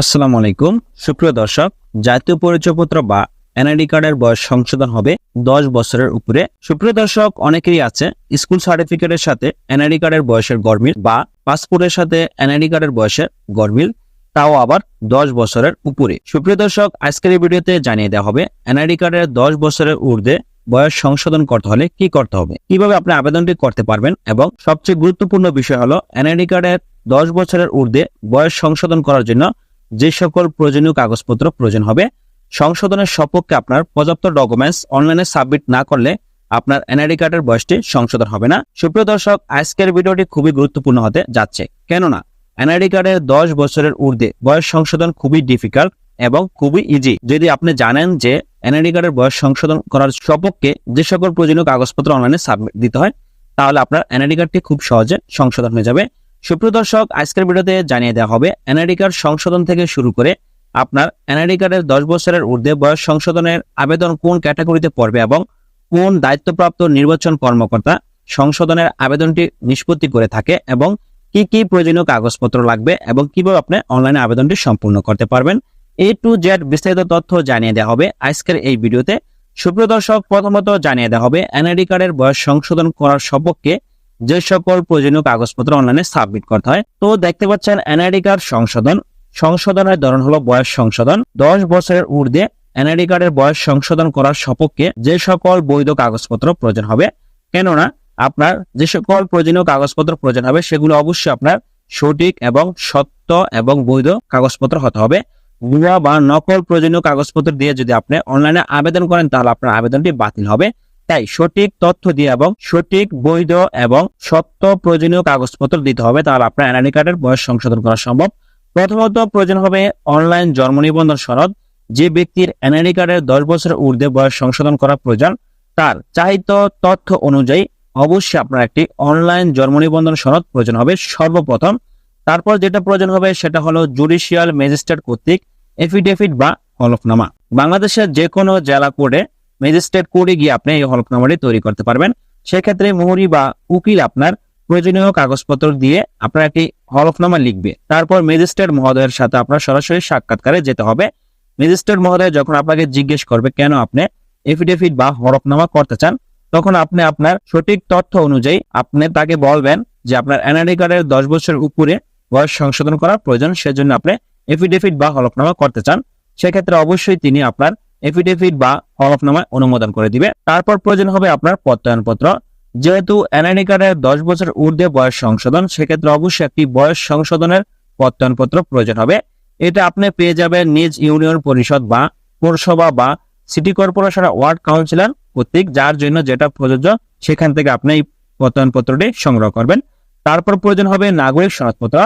আসসালামু আলাইকুম। সুপ্রিয় দর্শক, জাতীয় পরিচয়পত্র বা এনআইডি কার্ডের বয়স সংশোধন হবে দশ বছরের উপরে। সুপ্রিয় দর্শক, অনেকেরই আছে স্কুল সার্টিফিকেটের সাথে এনআইডি কার্ডের বয়সের গরমিল বা পাসপোর্টের সাথে এনআইডি কার্ডের বয়সের গরমিল তাও আবার দশ বছরের উপরে। সুপ্রিয় দর্শক, আজকের এই ভিডিওতে জানিয়ে দেওয়া হবে এনআইডি কার্ডের দশ বছরের ঊর্ধ্বে বয়স সংশোধন করতে হলে কি করতে হবে, কীভাবে আপনি আবেদনটি করতে পারবেন এবং সবচেয়ে গুরুত্বপূর্ণ বিষয় হলো এনআইডি কার্ডের দশ বছরের ঊর্ধ্বে বয়স সংশোধন করার জন্য যে সকল প্রয়োজনীয় কাগজপত্র প্রয়োজন হবে, সংশোধনের সপক্ষে আপনার পর্যাপ্ত ডকুমেন্টস অনলাইনে সাবমিট না করলে আপনার এনআইডি কার্ডের বয়সটি সংশোধন হবে না। সুপ্রিয় দর্শক, আজকের ভিডিওটি খুবই গুরুত্বপূর্ণ হতে যাচ্ছে। কেননা এনআইডি কার্ডের দশ বছরের ঊর্ধ্বে বয়স সংশোধন খুবই ডিফিকাল্ট এবং খুবই ইজি যদি আপনি জানেন যে এনআইডি কার্ডের বয়স সংশোধন করার সপক্ষে যে সকল প্রয়োজনীয় কাগজপত্র অনলাইনে সাবমিট দিতে হয়, তাহলে আপনার এনআইডি কার্ডটি খুব সহজে সংশোধন হয়ে যাবে। সুপ্রিয় দর্শক, আজকের ভিডিওতে জানিয়ে দেওয়া হবে, এনআইডি কার্ড সংশোধন থেকে শুরু করে আপনার এনআইডি কার্ডের দশ বছরের ঊর্ধ্বে বয়স সংশোধনের আবেদন কোন ক্যাটাগরিতে পড়বে এবং কোন দায়িত্বপ্রাপ্ত নির্বাচন কর্মকর্তা সংশোধনের আবেদনটি নিষ্পত্তি করে থাকে এবং কি কি প্রয়োজনীয় কাগজপত্র লাগবে এবং কীভাবে আপনি অনলাইনে আবেদনটি সম্পূর্ণ করতে পারবেন। এ টু জেড বিস্তারিত তথ্য জানিয়ে দেওয়া হবে আজকের এই ভিডিওতে। সুপ্রিয় দর্শক, প্রথমত জানিয়ে দেওয়া হবে, এনআইডি কার্ডের বয়স সংশোধন করার সপক্ষে যে সকল প্রয়োজনীয় কাগজপত্র অনলাইনে সাবমিট করতে হয়। তো দেখতে পাচ্ছেন এনআইডি কার্ড সংশোধন। সংশোধনের ধরন হলো বয়স সংশোধন। দশ বছরের ঊর্ধ্বে এনআইডি কার্ডের বয়স সংশোধন করার সপক্ষে যে সকল বৈধ কাগজপত্র প্রয়োজন হবে। কেননা, আপনার যে সকল প্রয়োজনীয় কাগজপত্র প্রয়োজন হবে, সেগুলো অবশ্যই আপনার সঠিক এবং সত্য এবং বৈধ কাগজপত্র হতে হবে। বা নকল প্রয়োজনীয় কাগজপত্র দিয়ে যদি আপনি অনলাইনে আবেদন করেন, তাহলে আপনার আবেদনটি বাতিল হবে। তাই সঠিক তথ্য দিয়ে এবং সঠিক বৈধ এবং সত্য প্রয়োজনীয় কাগজপত্র দিতে হবে, তাহলে আপনার এনআইডি কার্ডের বয়স সংশোধন করা সম্ভব। প্রথমত প্রয়োজন হবে অনলাইন জন্ম নিবন্ধন সনদ। যে ব্যক্তির এনআইডি কার্ডের দশ বছরের ঊর্ধ্বে বয়স সংশোধন করা প্রয়োজন, তার চাহিত তথ্য অনুযায়ী অবশ্যই আপনার একটি অনলাইন জন্ম নিবন্ধন সনদ প্রয়োজন হবে সর্বপ্রথম। তারপর যেটা প্রয়োজন হবে সেটা হলো জুডিশিয়াল ম্যাজিস্ট্রেট কর্তৃক এফিডেভিট বা হলফনামা বাংলাদেশের যে কোনো জেলা কোর্টে ম্যাজিস্ট্রেট কোর্টে গিয়ে আপনি এই হলফনামাটি তৈরি করতে পারবেন। সেক্ষেত্রে মোহরি বা উকিল আপনার প্রয়োজনীয় কাগজপত্র দিয়ে আপনার একটি হলফনামা লিখবে। তারপর ম্যাজিস্ট্রেট মহোদয়ের সাথে আপনার সরাসরি সাক্ষাৎকারে যেতে হবে। ম্যাজিস্ট্রেট মহোদয় যখন আপনাকে জিজ্ঞেস করবে কেন আপনি এফিডেভিট বা হলফনামা করতে চান, তখন আপনি আপনার সঠিক তথ্য অনুযায়ী আপনি তাকে বলবেন যে আপনার এনআইডি কার্ডের দশ বছর উপরে বয়স সংশোধন করা প্রয়োজন, সেজন্য আপনি এফিডেভিট বা হলফনামা করতে চান। সেক্ষেত্রে অবশ্যই তিনি আপনার এফিডেভিট বা হলফনামা অনুমোদন করে দিবে। তারপর প্রয়োজন হবে আপনার প্রত্যয়নপত্র। যেহেতু এনআইডি কার্ডের দশ বছর ঊর্ধ্বে বয়স সংশোধন, সেক্ষেত্রে অবশ্যই একটি বয়স সংশোধনের প্রত্যয়নপত্র প্রয়োজন হবে। এটা আপনি পেয়ে যাবেন নিজ ইউনিয়ন পরিষদ বা পৌরসভা বা সিটি কর্পোরেশন ওয়ার্ড কাউন্সিলর কর্তৃক, যার জন্য যেটা প্রযোজ্য, সেখান থেকে আপনি এই প্রত্যয়নপত্রটি সংগ্রহ করবেন। তারপর প্রয়োজন হবে নাগরিক সনদপত্র।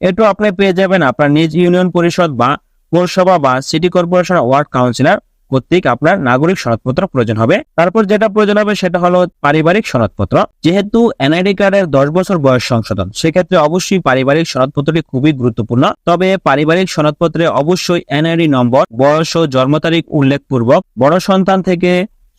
এটাও আপনি পেয়ে যাবেন আপনার নিজ ইউনিয়ন পরিষদ বা পৌরসভা বা সিটি কর্পোরেশন ওয়ার্ড কাউন্সিলর কর্তৃক আপনার নাগরিক সনদপত্র প্রয়োজন হবে। তারপর যেটা প্রয়োজন হবে সেটা হলো পারিবারিক সনদপত্র। যেহেতু এনআইডি কার্ডের দশ বছর বয়স সংশোধন, সেক্ষেত্রে অবশ্যই পারিবারিক সনদপত্রটি খুবই গুরুত্বপূর্ণ। তবে পারিবারিক সনদপত্রে অবশ্যই এনআইডি নম্বর, বয়স ও জন্ম তারিখ উল্লেখপূর্বক। বড় সন্তান থেকে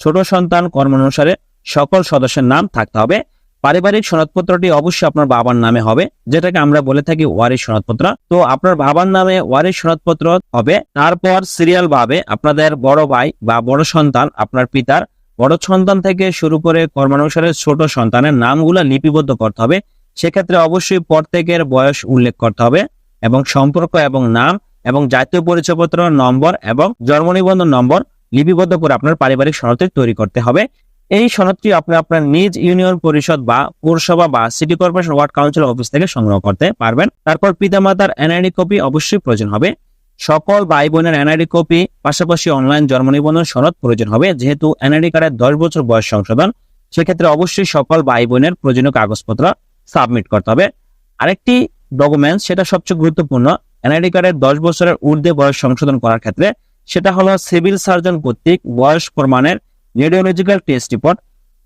ছোট সন্তান কর্ম অনুসারে সকল সদস্যের নাম থাকতে হবে। পারিবারিক সনদপত্রটি অবশ্যই আপনার বাবার নামে হবে, যেটাকে আমরা বলে থাকি ওয়ারিশ সনদপত্র। তো আপনার বাবার নামে ওয়ারিশ সনদপত্র হবে, তারপর সিরিয়াল ভাবে আপনাদের বড় ভাই বা বড় সন্তান, আপনার পিতার বড় সন্তান থেকে শুরু করে কর্মানুসারে ছোট সন্তানের নামগুলো লিপিবদ্ধ করতে হবে। সেক্ষেত্রে অবশ্যই প্রত্যেকের বয়স উল্লেখ করতে হবে, এবং সম্পর্ক এবং নাম, এবং জাতীয় পরিচয়পত্র, নম্বর, এবং জন্ম নিবন্ধন নম্বর লিপিবদ্ধ করে আপনার পারিবারিক সনদটি তৈরি করতে হবে। এই সনদটি আপনি আপনার নিজ ইউনিয়ন পরিষদ বা পৌরসভা বা city corporation ward council office থেকে সংগ্রহ করতে পারবেন। তারপর পিতামাতার এনআইডি কপি অবশ্যই প্রয়োজন হবে। সকল ভাই বোনের এনআইডি কপি, পাশাপাশি অনলাইন জন্ম নিবন্ধন সনদ প্রয়োজন হবে। যেহেতু এনআইডি কার্ডের দশ বছর বয়স সংশোধন, সেক্ষেত্রে অবশ্যই সকল ভাই বোনের প্রয়োজনীয় কাগজপত্র সাবমিট করতে হবে। আরেকটি ডকুমেন্টস সেটা সবচেয়ে গুরুত্বপূর্ণ, এনআইডি কার্ডের দশ বছরের ঊর্ধ্বে বয়স সংশোধন করার ক্ষেত্রে, সেটা হলো সিভিল সার্জন কর্তৃক বয়স প্রমাণের রেডিওলজিক্যাল টেস্ট রিপোর্ট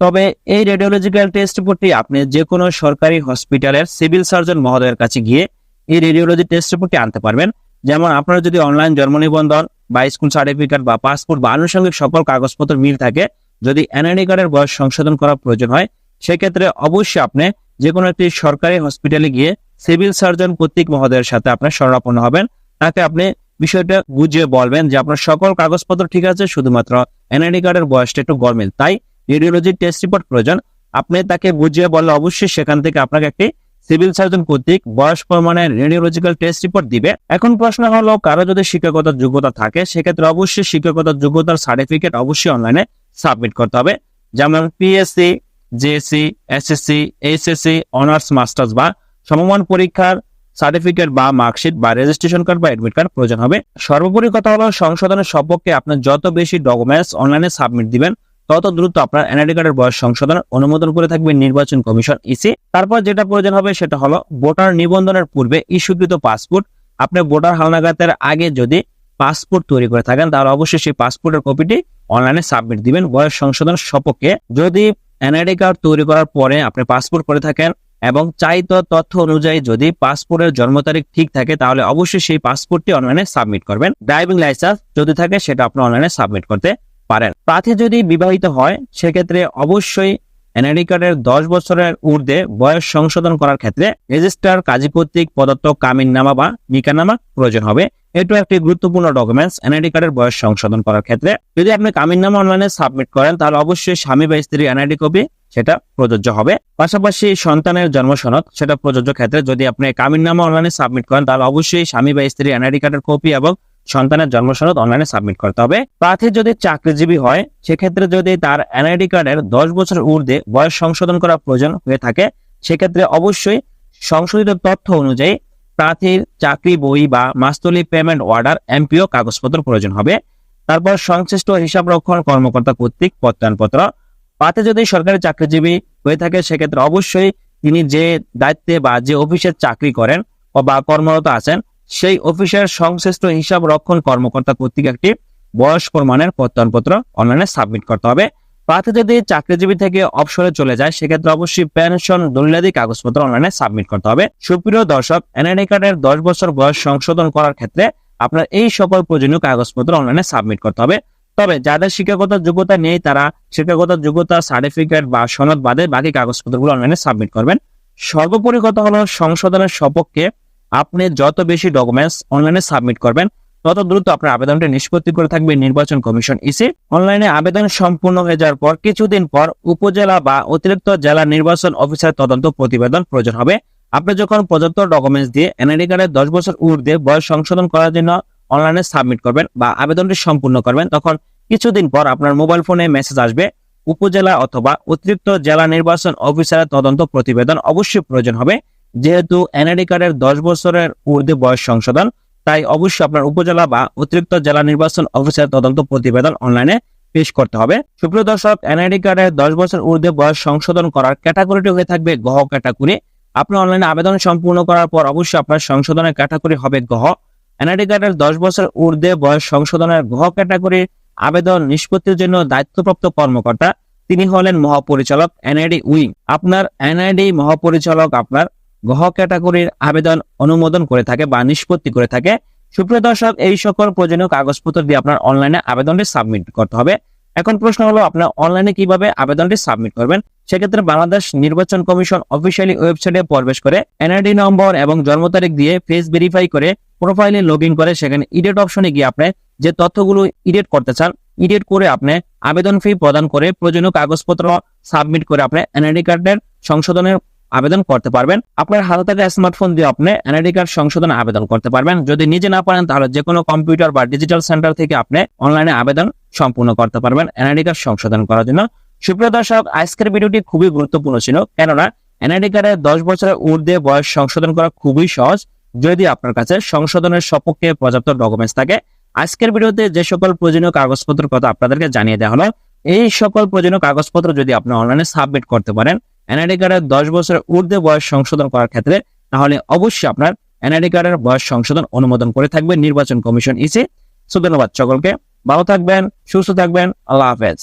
তবে এই রেডিওলজিক্যাল টেস্ট রিপোর্টটি আপনি যে কোনো সরকারি হসপিটালের সিভিল সার্জন মহোদয়ের কাছে গিয়ে এই রেডিওলজি টেস্ট রিপোর্টটি আনতে পারবেন। যেমন আপনার যদি অনলাইন জন্ম নিবন্ধন বা স্কুল সার্টিফিকেট বা পাসপোর্ট বা আনুষঙ্গিক সকল কাগজপত্র মিল থাকে, যদি এনআইডি কার্ডের বয়স সংশোধন করা প্রয়োজন হয়, সেক্ষেত্রে অবশ্যই আপনি যে কোনো একটি সরকারি হসপিটালে গিয়ে সিভিল সার্জন কর্তৃক মহোদয়ের সাথে আপনার শরণাপন্ন হবেন। তাকে আপনি বিষয়টা বুঝিয়ে বলবেন যে আপনার সকল কাগজপত্র ঠিক আছে, শুধুমাত্র এনআইডি কার্ডের বয়সটা একটু গরমিল। তাই রেডিওলজি টেস্ট রিপোর্ট প্রয়োজন। আপনি তাকে বুঝিয়ে বললে অবশ্যই সেখান থেকে আপনাকে একটি সিভিল সার্জন কর্তৃক বয়স প্রমাণের রেডিওলজিক্যাল টেস্ট রিপোর্ট দিবে। এখন প্রশ্ন হলো, কারও যদি শিক্ষকতার যোগ্যতা থাকে, সেক্ষেত্রে অবশ্যই শিক্ষকতার যোগ্যতার সার্টিফিকেট অবশ্যই অনলাইনে সাবমিট করতে হবে। যেমন PSC JSC SSC HSC honours masters বা সমমান পরীক্ষার সার্টিফিকেট বা মার্কশিট বা রেজিস্ট্রেশন কার্ড বা এডমিট কার্ড প্রয়োজন হবে। সর্বোপরি কথা হলো, সংশোধনের সপক্ষে আপনার যত বেশি ডকুমেন্টস অনলাইনে সাবমিট দিবেন, তত দ্রুত আপনার এনআইডি কার্ডের বয়স সংশোধন অনুমোদন করে থাকবে নির্বাচন কমিশন ইসি তারপর যেটা প্রয়োজন হবে, সেটা হলো ভোটার নিবন্ধনের পূর্বে ইস্যুকৃত পাসপোর্ট। আপনি ভোটার হালনাগাতের আগে যদি পাসপোর্ট তৈরি করে থাকেন, তাহলে অবশ্যই সেই পাসপোর্টের কপিটি অনলাইনে সাবমিট দিবেন। বয়স সংশোধন সপক্ষে যদি এনআইডি কার্ড তৈরি করার পরে আপনি পাসপোর্ট করে থাকেন এবং চাইত তথ্য অনুযায়ী যদি পাসপোর্টের জন্ম তারিখ ঠিক থাকে, তাহলে অবশ্যই সেই পাসপোর্টটি অনলাইনে সাবমিট করবেন। ড্রাইভিং লাইসেন্স যদি থাকে, সেটা আপনি অনলাইনে সাবমিট করতে পারেন। প্রার্থী যদি বিবাহিত হয়, সেক্ষেত্রে অবশ্যই এনআইডি কার্ডের দশ বছরের ঊর্ধ্বে বয়স সংশোধন করার ক্ষেত্রে রেজিস্ট্রার কাজী কর্তৃক প্রদত্ত কামিননামা বা নিকানামা প্রয়োজন হবে। এটাও একটি গুরুত্বপূর্ণ ডকুমেন্টস এনআইডি কার্ডের বয়স সংশোধন করার ক্ষেত্রে। যদি আপনি কামিন নামা অনলাইনে সাবমিট করেন, তাহলে অবশ্যই স্বামী বা স্ত্রীর এনআইডি কপি সেটা প্রযোজ্য হবে। পাশাপাশি সন্তানের জন্ম সনদ সেটা প্রযোজ্য ক্ষেত্রে যদি আপনি কামিননামা অনলাইনে সাবমিট করেন, তাহলে অবশ্যই স্বামী বা স্ত্রী এনআইডি কার্ডের কপি এবং সন্তানের জন্ম সনদ অনলাইনে সাবমিট করতে হবে। প্রার্থী যদি চাকরিজীবী হয়, সেক্ষেত্রে যদি তার এনআইডি কার্ডের দশ বছর ঊর্ধ্বে বয়স সংশোধন করা প্রয়োজন হয়ে থাকে, সেক্ষেত্রে অবশ্যই সংশোধিত তথ্য অনুযায়ী প্রার্থীর চাকরি বই বা মাস্তলি পেমেন্ট অর্ডার এমপিও কাগজপত্র প্রয়োজন হবে। তারপর সংশ্লিষ্ট হিসাব রক্ষণ কর্মকর্তা কর্তৃক প্রত্যয়নপত্র প্রার্থী যদি সরকারি চাকরিজীবী হয়ে থাকে, সেক্ষেত্রে অবশ্যই তিনি যে দায়িত্বে বা যে অফিসে চাকরি করেন বা কর্মরত আছেন, সেই অফিসের সংশ্লিষ্ট হিসাব রক্ষণ কর্মকর্তা কর্তৃক একটি বয়স প্রমাণের প্রত্যয়নপত্র অনলাইনে সাবমিট করতে হবে। প্রার্থী যদি চাকরিজীবী থেকে অবসরে চলে যায়, সেক্ষেত্রে অবশ্যই পেনশন দলিলাদি কাগজপত্র অনলাইনে সাবমিট করতে হবে। সুপ্রিয় দর্শক, এনআইডি কার্ডের দশ বছর বয়স সংশোধন করার ক্ষেত্রে আপনার এই সকল প্রয়োজনীয় কাগজপত্র অনলাইনে সাবমিট করতে হবে। তবে যাদের শিক্ষাগত যোগ্যতা নেই তারা শিক্ষাগত যোগ্যতা সার্টিফিকেট বা সনদ বাদে বাকি কাগজপত্রগুলো অনলাইনে সাবমিট করবেন। সর্বোপরি কথা হলো সংশোধনের সপক্ষে আপনি যত বেশি ডকুমেন্টস অনলাইনে সাবমিট করবেন, তত দ্রুত আপনার আবেদনটি নিষ্পত্তি করে থাকবে নির্বাচন কমিশন ইসি। অনলাইনে আবেদন সম্পূর্ণ হয়ে যাওয়ার পর কিছুদিন পর উপজেলা বা অতিরিক্ত জেলা নির্বাচন অফিসার তদন্ত প্রতিবেদন প্রয়োজন হবে। আপনি যখন প্রদত্ত ডকুমেন্টস দিয়ে এনআইডি কার্ডের দশ বছর ঊর্ধ্বে বয়স সংশোধন করার জন্য অনলাইনে সাবমিট করবেন বা আবেদনটি সম্পূর্ণ করবেন, তখন কিছুদিন পর আপনার মোবাইল ফোনে মেসেজ আসবে, উপজেলা অথবা অতিরিক্ত জেলা নির্বাচন অফিসারের তদন্ত প্রতিবেদন অবশ্যই প্রয়োজন হবে। যেহেতু এনআইডি কার্ডের দশ বছরের ঊর্ধ্বে বয়স সংশোধন, তাই অবশ্যই আপনার উপজেলা বা অতিরিক্ত জেলা নির্বাচন অফিসার তদন্ত প্রতিবেদন অনলাইনে পেশ করতে হবে। সুপ্রিয় দর্শক এনআইডি কার্ডের দশ বছর ঊর্ধ্বে বয়স সংশোধন করার ক্যাটাগরিটি হয়ে থাকবে গহ ক্যাটাগরি আপনি অনলাইনে আবেদন সম্পূর্ণ করার পর অবশ্যই আপনার সংশোধনের ক্যাটাগরি হবে গহ। এনআইডি কার্ডের দশ বছর ঊর্ধ্বে বয়স সংশোধনের গহ ক্যাটাগরির আবেদন নিষ্পত্তির জন্য দায়িত্বপ্রাপ্ত কর্মকর্তা, তিনি হলেন মহাপরিচালক এনআইডি উইং আপনার এনআইডি মহাপরিচালক আপনার গহ ক্যাটাগরির আবেদন অনুমোদন করে থাকে বা নিষ্পত্তি করে থাকে। সুপ্রিয় দর্শক, এই সকল প্রয়োজনীয় কাগজপত্র দিয়ে আপনার অনলাইনে আবেদনটি সাবমিট করতে হবে। এখন প্রশ্ন হলো, আপনার অনলাইনে কীভাবে আবেদনটি সাবমিট করবেন? সেক্ষেত্রে বাংলাদেশ নির্বাচন কমিশন অফিসিয়ালি ওয়েবসাইটে প্রবেশ করে এনআইডি নম্বর এবং জন্ম তারিখ দিয়ে ফেস ভেরিফাই করে প্রোফাইলে লগ করে সেখানে ইডিট অপশনে গিয়ে আপনি যে তথ্যগুলো ইডিট করতে চান ইডিট করে আপনি আবেদন ফি প্রদান করে প্রয়োজনীয় কাগজপত্র সাবমিট করে আপনি এনআইডি কার্ডের সংশোধনের আবেদন করতে পারবেন। আপনার হাতে থাকা স্মার্টফোন দিয়ে আপনি এনআইডি কার্ড সংশোধন আবেদন করতে পারবেন। যদি নিজে না পারেন, তাহলে যে কোনো কম্পিউটার বা ডিজিটাল সেন্টার থেকে আপনি অনলাইনে আবেদন সম্পূর্ণ করতে পারবেন এনআইডি কার্ড সংশোধন করার জন্য। সুপ্রিয় দর্শক, আজকের ভিডিওটি খুবই গুরুত্বপূর্ণ ছিল। কেননা, এনআইডি কার্ডের দশ বছরের ঊর্ধ্বে বয়স সংশোধন করা খুবই সহজ। যদি আপনার কাছে সংশোধনের সপক্ষে পর্যাপ্ত ডকুমেন্টস থাকে, আজকের ভিডিওতে যে সকল প্রয়োজনীয় কাগজপত্রের কথা আপনাদেরকে জানিয়ে দেওয়া হলো, এই সকল প্রয়োজনীয় কাগজপত্র যদি আপনি অনলাইনে সাবমিট করতে পারেন, এনআইডি কার্ডের দশ বছরের ঊর্ধ্বে বয়স সংশোধন করার ক্ষেত্রে, তাহলে অবশ্যই আপনার এনআইডি কার্ডের বয়স সংশোধন অনুমোদন করে থাকবে নির্বাচন কমিশন ইসি। সো ধন্যবাদ সকলকে। ভালো থাকবেন, সুস্থ থাকবেন, আল্লাহ হাফেজ।